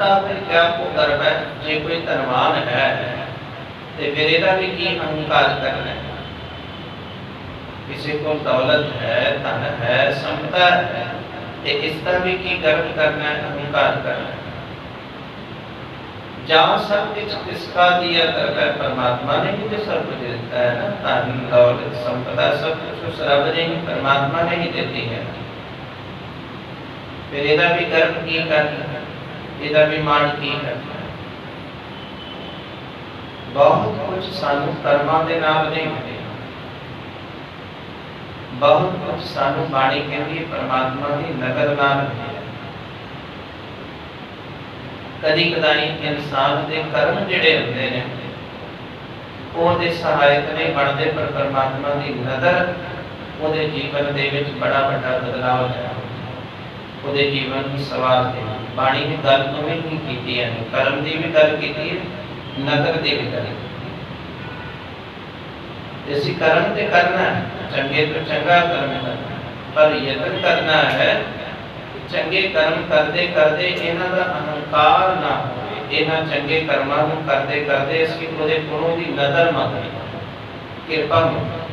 ਤਾਂ ਫਿਰ ਕਿਆ ਕੋ ਕਰਨਾ ਜੇ ਕੋਈ ਧਨਵਾਨ ਹੈ ਤੇ ਫਿਰ ਇਹਦਾ ਵੀ ਕੀ ਅਹੰਕਾਰ ਕਰਨਾ ਹੈ ਕਿਸੇ ਕੋਲ ਦੌਲਤ ਹੈ ਧਨ ਹੈ ਸੰਪਦਾ ਹੈ ਤੇ ਇਸ ਦਾ ਵੀ ਕੀ ਗਰਵ ਕਰਨਾ ਹੈ ਅਹੰਕਾਰ ਕਰਨਾ ਹੈ ਜਾਂ ਸਭ ਕੁਝ ਕਿਸਕਾ ਦਿਆ ਕਰਦਾ ਹੈ ਪਰਮਾਤਮਾ ਨੇ ਹੀ ਤੇ ਸਭ ਕੁਝ ਦਿੱਤਾ ਹੈ ਨਾ ਧਨ ਦੌਲਤ ਸੰਪਦਾ ਸਭ ਕੁਝ ਉਸ ਰੱਬ ਨੇ ਹੀ ਪਰਮਾਤਮਾ ਨੇ ਹੀ ਦਿੱਤੀ ਹੈ ਫਿਰ ਇਹਦਾ ਵੀ ਗਰਵ ਕੀ ਕਰਨਾ ਹੈ ਇਹਦਾ ਵੀ ਮਾਣ ਕੀ ਕਰਨਾ ਹੈ? ਬਹੁਤ ਕੁਝ ਸਾਨੂੰ ਕਰਮਾਂ ਦੇ ਨਾਲ ਨਹੀਂ ਮਿਲਿਆ ਬਹੁਤ ਕੁਝ ਸਾਨੂੰ ਬਾਣੀ ਕਹਿੰਦੀ ਹੈ, ਪਰਮਾਤਮਾ ਦੀ ਨਜ਼ਰ ਨਾਲ ਮਿਲਿਆ ਕਦੀ ਕਦਾਈ ਇਨਸਾਨ ਦੇ ਕਰਮ ਜਿਹੜੇ ਹੁੰਦੇ ਨੇ, ਉਹਦੇ ਸਹਾਇਕ ਨਹੀਂ ਬਣਦੇ, ਪਰ ਪਰਮਾਤਮਾ ਦੀ ਨਜ਼ਰ ਉਹਦੇ ਜੀਵਨ ਦੇ ਵਿੱਚ ਬੜਾ ਵੱਡਾ ਬਦਲਾਅ ਲਿਆ ਉਹਦੇ ਜੀਵਨ ਨੂੰ ਸਵਾਰ ਦੇ ਬਾਣੀ ਦੀ ਗੱਲ ਉਵੇਂ ਹੀ ਕੀਤੀ ਹੈ, ਕਰਮ ਦੀ ਵੀ ਗੱਲ ਕੀਤੀ ਹੈ ਨਜ਼ਰ ਦੀ ਵੀ ਗੱਲ ਕੀਤੀ ਕਰਮ ਤੇ ਕਰਨਾ ਹੈ, ਚੰਗੇ ਤੋਂ ਚੰਗਾ ਕਰਮ ਕਰਨਾ ਪਰ ਯਤਨ ਕਰਨਾ ਹੈ, ਚੰਗੇ ਕਰਮ ਕਰਦੇ ਕਰਦੇ ਇਹਨਾਂ ਦਾ ਅਹੰਕਾਰ ਨਾ ਹੋਵੇ, ਇਹਨਾਂ ਚੰਗੇ ਕਰਮਾਂ ਨੂੰ ਕਰਦੇ ਕਰਦੇ ਅਸੀਂ ਉਹਦੇ ਕੋਲੋਂ ਦੀ ਨਜ਼ਰ ਮੰਗੀਏ ਕਿਰਪਾ ਮੰਗੀਏ